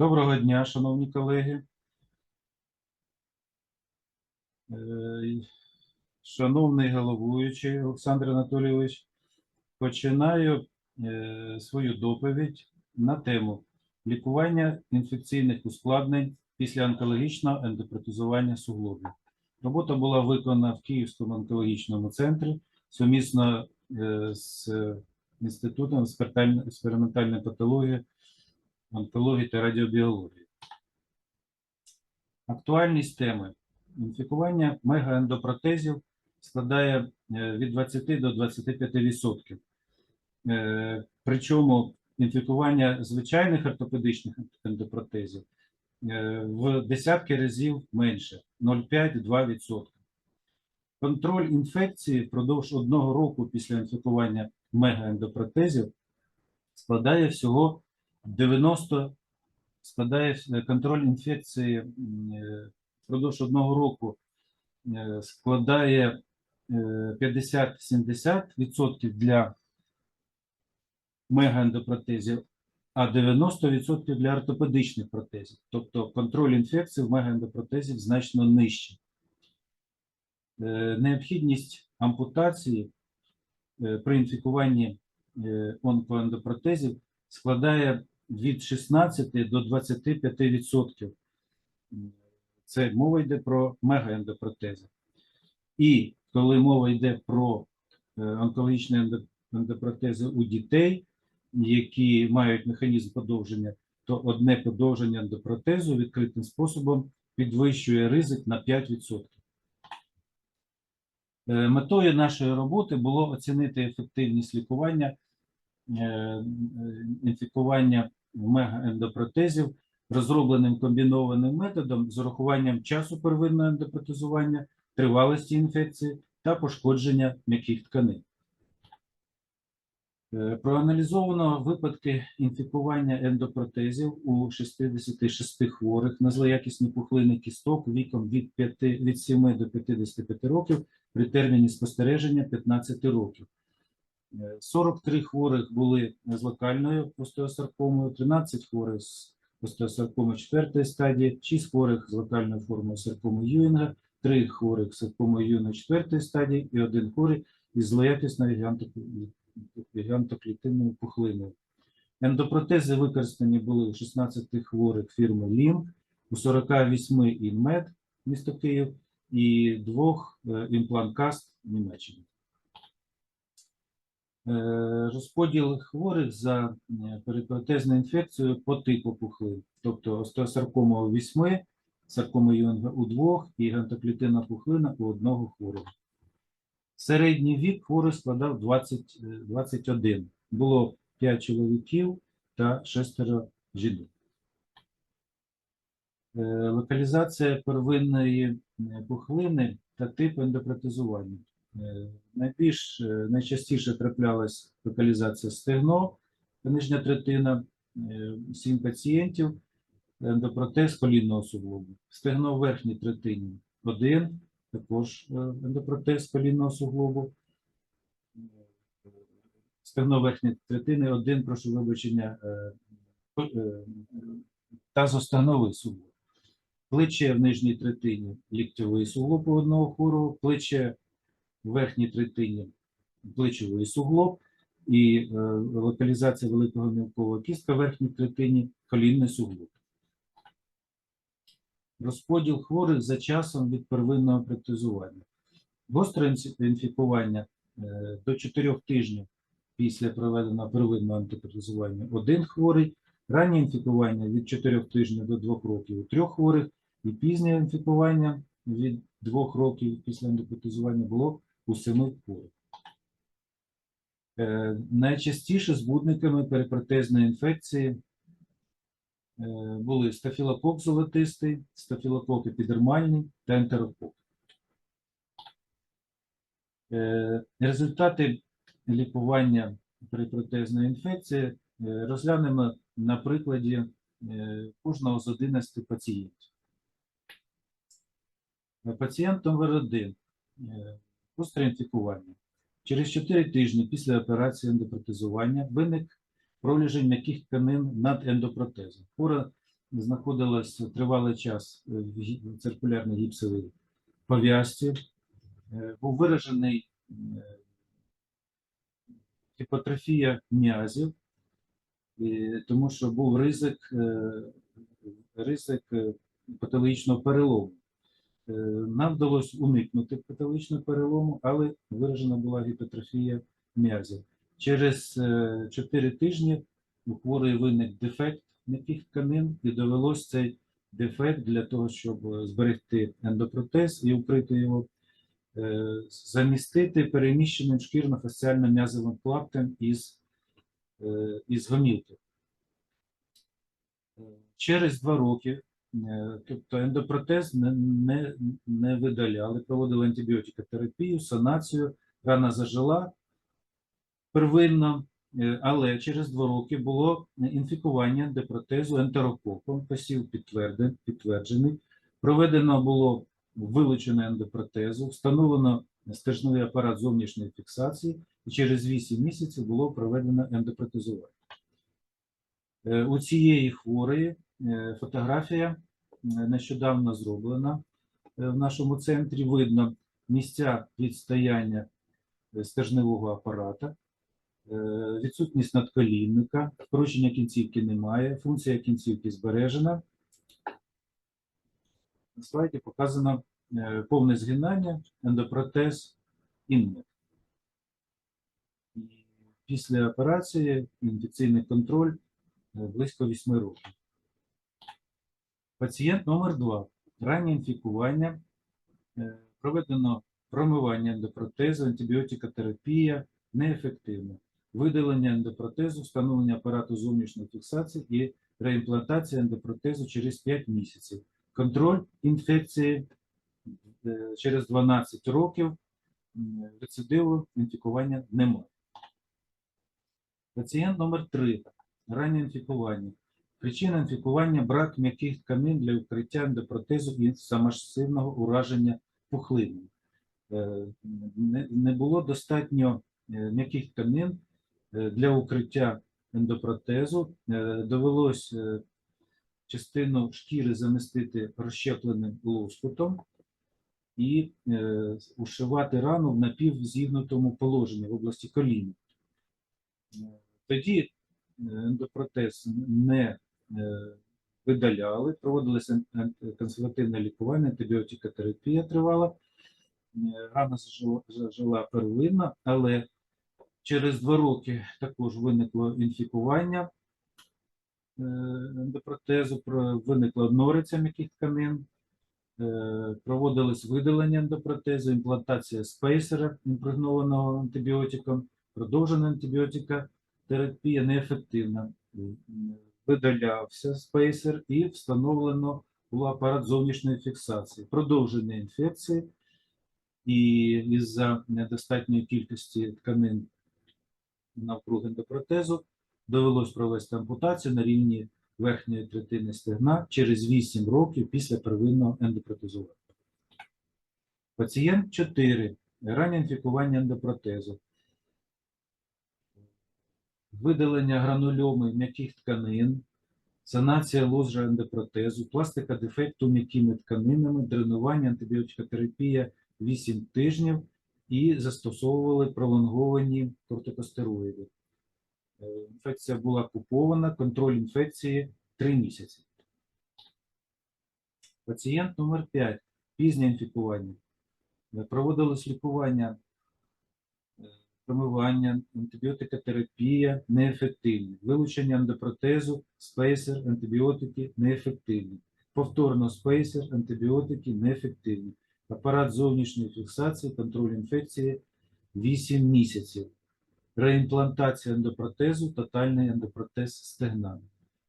Доброго дня, шановні колеги. Е, Шановний головуючий Олександр Анатолійович, починаю е, свою доповідь на тему лікування інфекційних ускладнень після онкологічного ендопротезування суглобів. Робота була виконана в Київському онкологічному центрі сумісно е, з Інститутом експериментальної- експериментальної патології онкології та радіобіології. Актуальність теми інфікування мегаендопротезів складає е, від 20 до 25%. Е, Причому інфікування звичайних ортопедичних ендопротезів е, в десятки разів менше 0,5-2%. Контроль інфекції впродовж одного року після інфікування мегаендопротезів складає всього 90 складає е, контроль інфекції е, впродовж одного року е, складає е, 50-70% для мегаендопротезів, а 90% для ортопедичних протезів. Тобто контроль інфекції в мегаендопротезів значно нижчий. Необхідність ампутації при інфікуванні онкоендопротезів складає від 16 до 25%. Це мова йде про мегаендопротези. І коли мова йде про е, онкологічні ендо- ендопротези у дітей, які мають механізм подовження, то одне подовження ендопротезу відкритим способом підвищує ризик на 5%. Е, Метою нашої роботи було оцінити ефективність лікування е, інфікування мегаендопротезів розробленим комбінованим методом з урахуванням часу первинного ендопротезування, тривалості інфекції та пошкодження м'яких тканин. Е, Проаналізовано випадки інфікування ендопротезів у 66 хворих на злоякісні пухлини кісток віком від, 5, від 7 до 55 років при терміні спостереження 15 років. Е, 43 хворих були з локальною остеосаркомою, 13 хворих з остеосаркомою 4 стадії, 6 хворих з локальною формою саркоми Юінга, 3 хворих з саркомою Юінга 4 стадії і 1 хворий із злоякісною гігантоклі- гігантоклітинною пухлиною. Ендопротези використані були у 16 хворих фірми ЛІМ, у 48 інмед місто Київ і двох е, імпланткаст Німеччини. Е, Розподіл хворих за е, перипротезною інфекцією по типу пухлин, тобто остеосаркома у 8, саркома Юнга у 2 і гантоклітинна пухлина у одного хворого. Середній вік хворих складав 20, е, 21. Було 5 чоловіків та 6 жінок. Е, Локалізація первинної е, пухлини та тип ендопротезування. Е, Найбільш е, найчастіше траплялась локалізація стегно, нижня третина, 7 пацієнтів, ендопротез колінного суглобу. Стегно в верхній третині один, також е, ендопротез колінного суглобу. Е, Стегно верхньої третини один, прошу вибачення, е, е, тазостегновий суглоб. Плече в нижній третині ліктьовий суглоб одного хворого, плече верхній третині плечовий суглоб і е, локалізація великого мілкового кістка в верхній третині колінний суглоб. Розподіл хворих за часом від первинного протезування. Гостре інфікування е, до 4 тижнів після проведеного первинного антипротезування один хворий, раннє інфікування від 4 тижнів до 2 років у 3 хворих, і пізнє інфікування від 2 років після антипротезування було у 7 хворих. Е, Найчастіше збудниками перипротезної інфекції е, були стафілокок золотистий, стафілокок епідермальний та ентерокок. Е, Результати лікування перипротезної інфекції розглянемо на прикладі кожного з 11 пацієнтів. Пацієнт номер 1 гостре інфікування. Через 4 тижні після операції ендопротезування виник пролежень м'яких тканин над ендопротезом. Хвора знаходилась тривалий час в циркулярній гіпсовій пов'язці. Е, Був виражений е, гіпотрофія м'язів, тому що був ризик, е, ризик патологічного перелому. Е, Нам вдалося уникнути патологічного перелому, але виражена була гіпотрофія м'язів. Через 4 тижні у хворої виник дефект м'яких тканин, і довелося цей дефект для того, щоб е, зберегти ендопротез і укрити його, е, замістити переміщеним шкірно-фасціальним м'язовим клаптем із, е, із гомілки. Е, Через два роки, е, тобто ендопротез не, не, не видаляли, проводили антибіотикотерапію, санацію, рана зажила первинно, е, але через два роки було інфікування ендопротезу ентерококом, посів підтверджений, проведено було вилучено ендопротезу, встановлено стержневий апарат зовнішньої фіксації, і через 8 місяців було проведено ендопротезування. Е, У цієї хворої е, фотографія е, нещодавно зроблена е, в нашому центрі. Видно місця відстояння е, стержневого апарата, е, відсутність надколінника, вкручення кінцівки немає, функція кінцівки збережена. На слайді показано е, повне згинання, ендопротез інмет. І Після операції інфекційний контроль е, близько 8 років. Пацієнт номер 2. Раннє інфікування. Е, Проведено промивання ендопротезу, антибіотикотерапія неефективна. Видалення ендопротезу, встановлення апарату зовнішньої фіксації і реімплантація ендопротезу через 5 місяців. Контроль інфекції е, через 12 років. Рецидиву інфікування немає. Пацієнт номер 3. Раннє інфікування. Причина інфікування брак м'яких тканин для укриття ендопротезу і самосивного ураження пухлиною. Е, Не, було достатньо е, м'яких тканин е, для укриття ендопротезу. Довелось частину шкіри замістити розщепленим лоскутом і ушивати рану в напівзігнутому положенні в області коліна. Тоді ендопротез не видаляли, проводилося ан- консервативне лікування, антибіотикотерапія тривала. Е, Рана зажила, первинно, але через два роки також виникло інфікування е, ендопротезу, про- виникла нориця м'яких тканин, е, проводилось видалення ендопротезу, імплантація спейсера, імпрегнованого антибіотиком, продовжена антибіотика, терапія неефективна. Видалявся спейсер і встановлено було апарат зовнішньої фіксації. Продовження інфекції і із-за недостатньої кількості тканин навкруги ендопротезу довелось провести ампутацію на рівні верхньої третини стегна через 8 років після первинного ендопротезування. Пацієнт 4. Раннє інфікування ендопротезу. Видалення гранульоми м'яких тканин, санація ложа ендопротезу, пластика дефекту м'якими тканинами, дренування, антибіотикотерапія 8 тижнів і застосовували пролонговані кортикостероїди. Е, Інфекція була купована, контроль інфекції 3 місяці. Пацієнт номер 5. Пізнє інфікування. Е, Проводилось лікування, промивання, антибіотикотерапія неефективні. Вилучення ендопротезу, спейсер, антибіотики неефективні. Повторно спейсер, антибіотики неефективні. Апарат зовнішньої фіксації, контроль інфекції 8 місяців. Реімплантація ендопротезу, тотальний ендопротез стегна.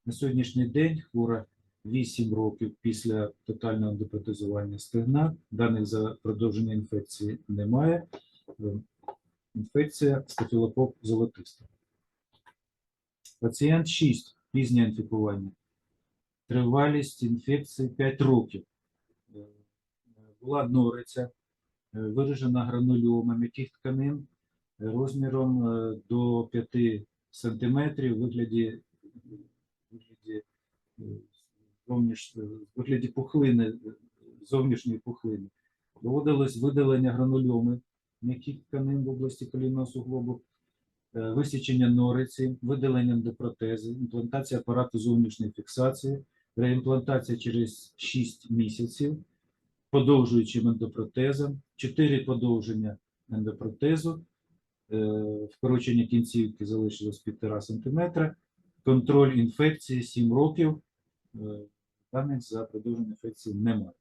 На сьогоднішній день хвора 8 років після тотального ендопротезування стегна. Даних за продовження інфекції немає. Інфекція стафілокок золотиста. Пацієнт 6. Пізнє інфікування. Тривалість інфекції 5 років. Е, Була нориця, е, виражена гранульома м'яких тканин е, розміром до 5 см в вигляді, вигляді вигляді пухлини, зовнішньої пухлини. Проводилось видалення гранульоми м'яких тканин в області колінного суглобу, е, висічення нориці, видалення ендопротези, імплантація апарату зовнішньої фіксації, реімплантація через 6 місяців, подовжуючим ендопротезом, 4 подовження ендопротезу, е, вкорочення кінцівки залишилось 1,5 см, контроль інфекції 7 років, е, даних за продовження інфекції немає.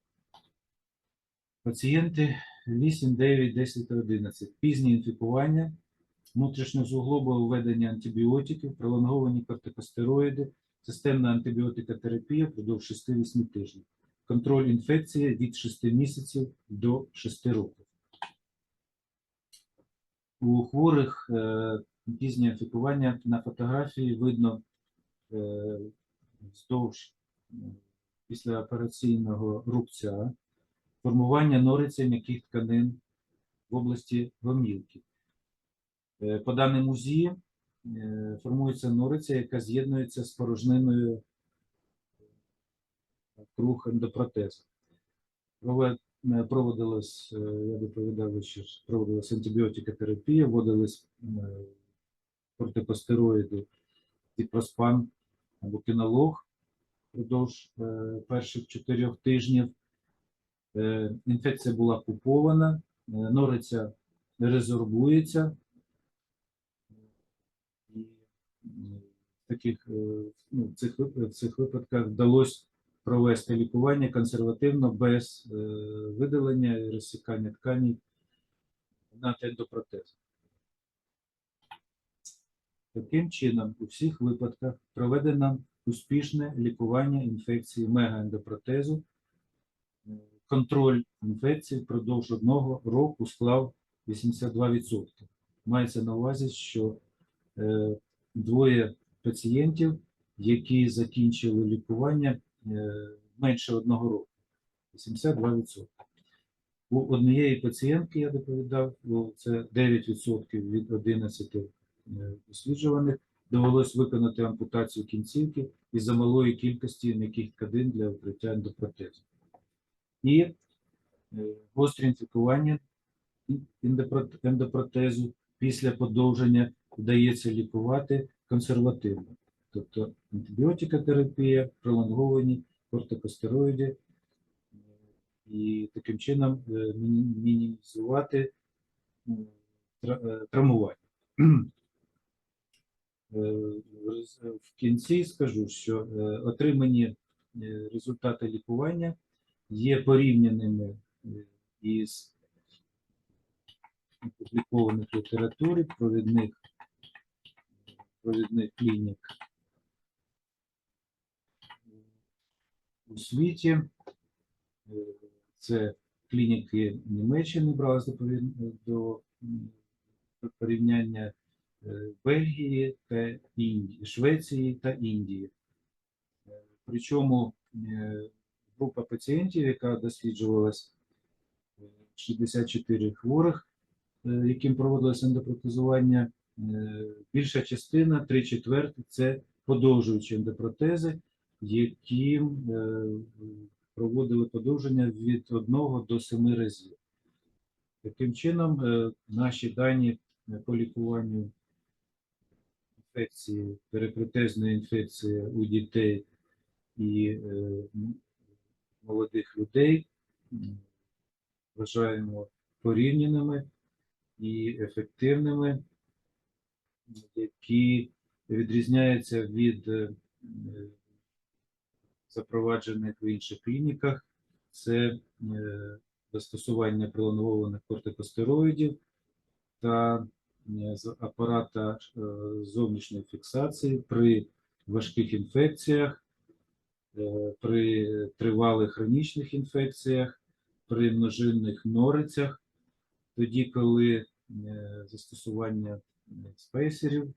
Пацієнти 8, 9, 10 11. Пізнє інфікування, внутрішньозуглобове введення антибіотиків, пролонговані кортикостероїди, системна антибіотикотерапія впродовж 6-8 тижнів. Контроль інфекції від 6 місяців до 6 років. У хворих е, пізнє інфікування на фотографії видно е, вздовж е, післяопераційного рубця формування нориці м'яких тканин в області гомілки. Е, По даним УЗІ е, формується нориця, яка з'єднується з порожниною круг ендопротезу. Е, Проводилась, я доповідав, що проводилась антибіотикотерапія, вводились кортикостероїди, діпроспан або кінолог впродовж перших чотирьох тижнів. Е, Інфекція була купована, е, нориця резорбується. І в таких е, ну, в цих, в цих випадках вдалося провести лікування консервативно без е, видалення і розсікання тканей на ендопротез. Таким чином, у всіх випадках проведено успішне лікування інфекції мегаендопротезу. Контроль інфекції впродовж одного року склав 82%. Мається на увазі, що е, двоє пацієнтів, які закінчили лікування е, менше одного року. 82%. У однієї пацієнтки, я доповідав, це 9% від 11 е, досліджуваних, довелось виконати ампутацію кінцівки із-за малої кількості м'яких тканин для укриття ендопротезу. І е, гострі інфікування ендопротезу після подовження вдається лікувати консервативно, тобто антибіотикотерапія, пролонговані кортикостероїди, е, і таким чином е, мінімізувати тра- травмування. В кінці скажу, що отримані результати лікування є порівняними е, із опублікованих в літературі провідних, провідних клінік у світі. Е, Це клініки Німеччини брали до, порівняння е, Бельгії та Індії, Швеції та Індії. Причому група пацієнтів, яка досліджувалась е, 64 хворих, е, яким проводилось ендопротезування, е, більша частина, 3 четверти, це подовжуючі ендопротези, яким е, проводили подовження від 1 до 7 разів. Таким чином, е, наші дані е, по лікуванню інфекції, перикротезної інфекції у дітей і е, молодих людей вважаємо порівняними і ефективними, які відрізняються від е, запроваджених в інших клініках. Це е, застосування пролонгованих кортикостероїдів та е, апарата зовнішньої фіксації при важких інфекціях, при тривалих хронічних інфекціях, при множинних норицях, тоді, коли е, застосування е, спейсерів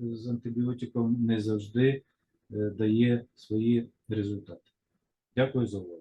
з антибіотиком не завжди е, дає свої результати. Дякую за увагу.